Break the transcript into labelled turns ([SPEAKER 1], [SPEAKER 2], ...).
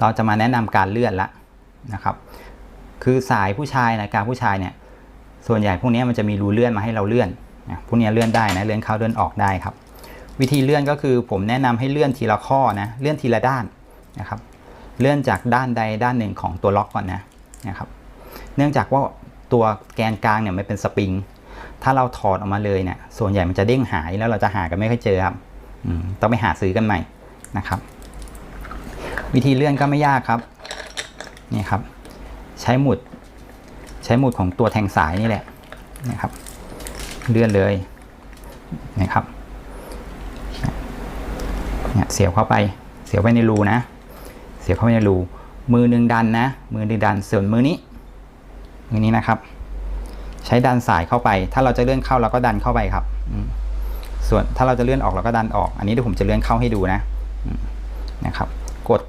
[SPEAKER 1] เราจะมาแนะนำการเลื่อนละนะครับ คือสายผู้ชายนะการผู้ชายเนี่ย ส่วนใหญ่พวกนี้มันจะมีรูเลื่อนมาให้เราเลื่อนนะพวกนี้เลื่อนได้นะเลื่อนเข้าเลื่อนออกได้ครับ วิธีเลื่อนก็คือผมแนะนำให้เลื่อนทีละข้อนะเลื่อนทีละด้านนะครับ เลื่อนจากด้านใดด้านหนึ่งของตัวล็อกก่อนนะนะครับ เนื่องจากว่าตัวแกนกลางเนี่ยมันเป็นสปริงถ้าเราถอดออกมาเลยเนี่ยส่วนใหญ่มันจะเด้งหายแล้วเราจะหากันไม่ค่อยเจอครับต้องไปหาซื้อกันใหม่นะครับ วิธีเลื่อนก็ไม่ยากครับ นี่ครับ ใช้หมุด ใช้หมุดของตัวแทงสายนี่แหละนะครับ เลื่อนเลยนะครับเนี่ยเสียบเข้าไป เสียบไว้ในรูนะ เสียบเข้าไปในรู มือหนึ่งดันนะ มือหนึ่งดัน ส่วนมือนี้ มือนี้นะครับ ใช้ดันสายเข้าไป ถ้าเราจะเลื่อนเข้าเราก็ดันเข้าไปครับ ส่วนถ้าเราจะเลื่อนออกเราก็ดันออก อันนี้เดี๋ยวผมจะเลื่อนเข้าให้ดูนะ นะครับ กด